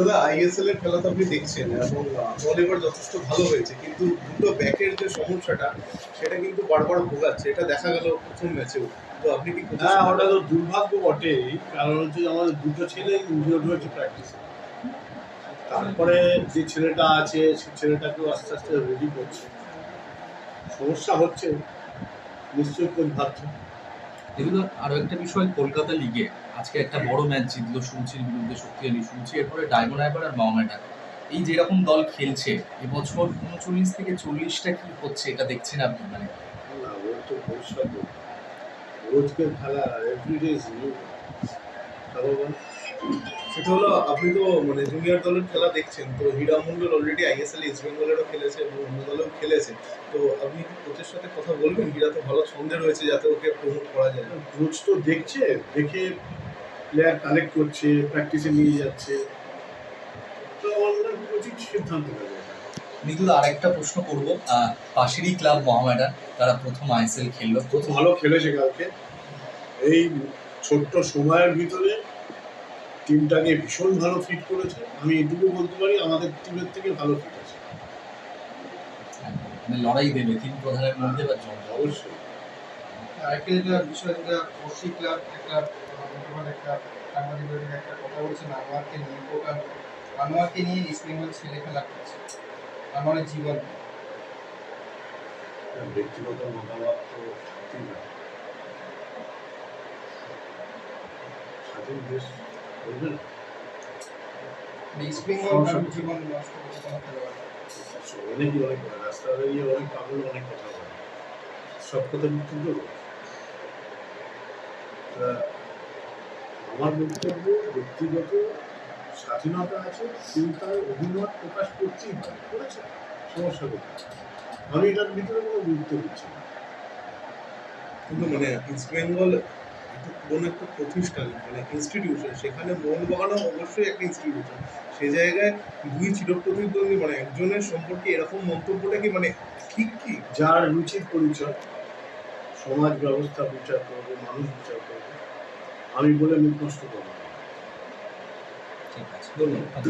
দাদা আইএসএল এর খেলা তো আপনি দেখছেন এবং বল এবার যথেষ্ট ভালো হয়েছে কিন্তু দুটো ব্যাকের যে সমস্যাটা সেটা কিন্তু বারবার ভোগাচ্ছে। এটা দেখা গেল প্রথম ম্যাচেও তো আপনি কি হ্যাঁ ওটা তো দুর্ভাগ্য বটেই কারণ হচ্ছে আমাদের দুটো ছেলে ইনজিওর্ড হয়েছে প্র্যাকটিসে তারপরে যে ছেলেটা আছে সে ছেলেটাকেও আস্তে আস্তে রেডি করছে। সমস্যা হচ্ছে নিশ্চয়ই কোচ ভাবছে। এগুলো আরও একটা বিষয়, কলকাতা লিগে আজকে একটা বড় ম্যাচ জিতলো শুনছির বিরুদ্ধে শক্তিশালী শুনছি। এরপরে ডায়মন্ড হাইবার আর মাওনাটা এই যেরকম দল খেলছে, এবছর উনচল্লিশ থেকে চল্লিশটা কি হচ্ছে এটা দেখছেন আপনি? মানে। রোজকের খেলা এভরিডে ইজ নিউ সেটা হলো আপনি তো মানে জুনিয়র দলের খেলা দেখছেন তো Hira Mondal already ISL East বেঙ্গলেরও খেলেছে এবং অন্য দলেও খেলেছে। তো আপনি কোচের সাথে কথা বলবেন? হীরা তো ভালো ছন্দে রয়েছে যাতে ওকে প্রমোট করা যায়। কোচ তো দেখছে দেখে প্লেয়ার কালেক্ট করছে প্র্যাকটিসে নিয়ে যাচ্ছে। তো আমার উচিত সিদ্ধান্ত নেবে। এটা। মৃদুল আর একটা প্রশ্ন করব। পাশেরই ক্লাব মোহামেডান তারা প্রথম আইএসএল খেললো। প্রথম ভালো খেলেছে কালকে। এই ছোট্ট সময়ের ভিতরে টিমটাকে ভীষণ ভালো ফিট করেছে। আমি এটুকু বলতে পারি আমাদের টিমের থেকে ভালো ফিট আছে। মানে লড়াই দেবে তিন প্রধানের মধ্যে বা অবশ্যই। আরেকটা যেটা বিষয় যেটা পড়শি ক্লাব একটা বর্তমান একটা সাংবাদিকের একটা কথা বলছেন আনোয়ারকে নিয়ে ওটা আনোয়ারকে নিয়ে ইস্ট বেঙ্গল ছেলে খেলা করছে আনোয়ারের জীবন ব্যক্তিগত মতামত তো স্বাধীন দেশ অনেকই অনেক অনেক পাগল অনেক কথা বলে। সব কথা কিন্তু আমার বক্তব্য ব্যক্তিগত স্বাধীনতা আছে তিনি তার অভিমত প্রকাশ করতেই পারে করেছে? সমস্যা কোথায়? আমি এটার ভিতরে কোনো গুরুত্ব দিচ্ছি না। কিন্তু মানে ইস্ট বেঙ্গল একটা পুরোনো একটা প্রতিষ্ঠান মানে ইনস্টিটিউশন সেখানে মোহনবাগানও অবশ্যই একটা ইনস্টিটিউশন সে জায়গায় দুই চিরপ্রতিদ্বন্দ্বী মানে একজনের সম্পর্কে এরকম মন্তব্যটা কি মানে ঠিক কি? যার রুচির পরিচয় সমাজ ব্যবস্থা বিচার করবে মানুষ বিচার করবে আমি বলে মুখ নষ্ট করব ঠিক আছে ধন্যবাদ।